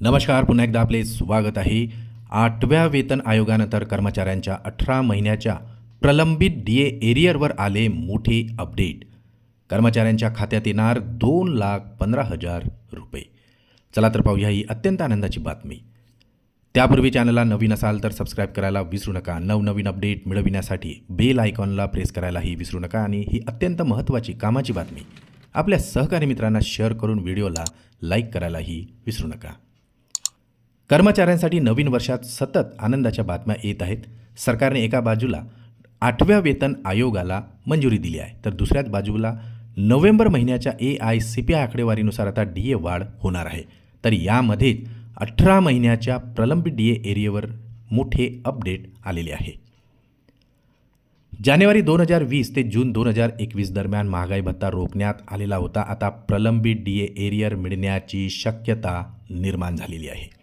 नमस्कार पुन्हा एकदा आपले स्वागत आहे. आठव्या वेतन आयोगानंतर कर्मचाऱ्यांच्या अठरा महिन्याच्या प्रलंबित डी ए एरियरवर आले मोठे अपडेट. कर्मचाऱ्यांच्या खात्यात येणार दोन लाख पंधरा हजार रुपये. चला तर पाहूया ही अत्यंत आनंदाची बातमी. त्यापूर्वी चॅनलला नवीन असाल तर सबस्क्राईब करायला विसरू नका. नवनवीन अपडेट मिळविण्यासाठी बेल आयकॉनला प्रेस करायलाही विसरू नका आणि ही अत्यंत महत्त्वाची कामाची बातमी. आपल्या सहकारी मित्रांना शेअर करून व्हिडिओला लाईक करायलाही विसरू नका. कर्मचाऱ्यांसाठी नवीन वर्षात सतत आनंदाच्या बातम्या येत आहेत. सरकारने एका बाजूला आठव्या वेतन आयोगाला मंजुरी दिली आहे तर दुसऱ्याच बाजूला नोव्हेंबर महिन्याच्या A I C P I आकडेवारीनुसार आता डी ए वाढ होणार आहे. तर यामध्येच अठरा महिन्याच्या प्रलंबित डी ए एरियावर मोठे अपडेट आलेले आहे. जानेवारी दोन हजार वीस ते जून दोन हजार एकवीस दरम्यान महागाई भत्ता रोखण्यात आलेला होता. आता प्रलंबित डी ए एरियर मिळण्याची शक्यता निर्माण झालेली आहे.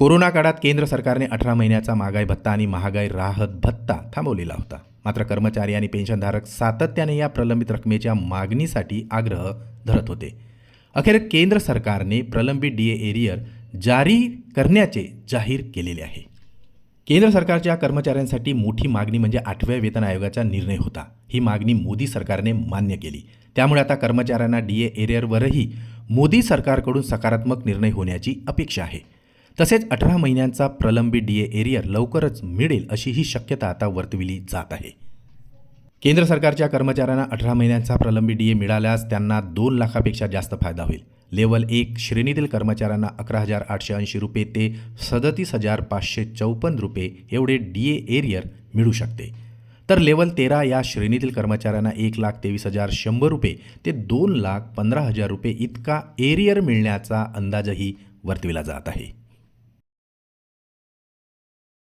कोरोना काळात केंद्र सरकारने अठरा महिन्याचा महागाई भत्ता आणि महागाई राहत भत्ता थांबवलेला होता. मात्र कर्मचारी आणि पेन्शनधारक सातत्याने या प्रलंबित रकमेच्या मागणीसाठी आग्रह धरत होते. अखेर केंद्र सरकारने प्रलंबित डी ए एरियर जारी करण्याचे जाहीर केलेले आहे. केंद्र सरकारच्या कर्मचाऱ्यांसाठी मोठी मागणी म्हणजे आठव्या वेतन आयोगाचा निर्णय होता. ही मागणी मोदी सरकारने मान्य केली. त्यामुळे आता कर्मचाऱ्यांना डी ए एरियरवरही मोदी सरकारकडून सकारात्मक निर्णय होण्याची अपेक्षा आहे. तसेच अठरा महिन्यांचा प्रलंबित डी ए एरियर लवकरच मिळेल अशी ही शक्यता आता वर्तविली जात आहे. केंद्र सरकारच्या कर्मचाऱ्यांना अठरा महिन्यांचा प्रलंबित डी ए मिळाल्यास त्यांना दोन लाखापेक्षा जास्त फायदा होईल. लेवल एक श्रेणीतील कर्मचाऱ्यांना अकरा हजार आठशे ऐंशी रुपये ते सदतीस हजार पाचशे चौपन्न रुपये एवढे डी ए एरियर मिळू शकते. तर लेवल तेरा या श्रेणीतील कर्मचाऱ्यांना एक लाख तेवीस हजार शंभर रुपये ते दोन लाख पंधरा हजार रुपये इतका एरियर मिळण्याचा अंदाजही वर्तविला जात आहे.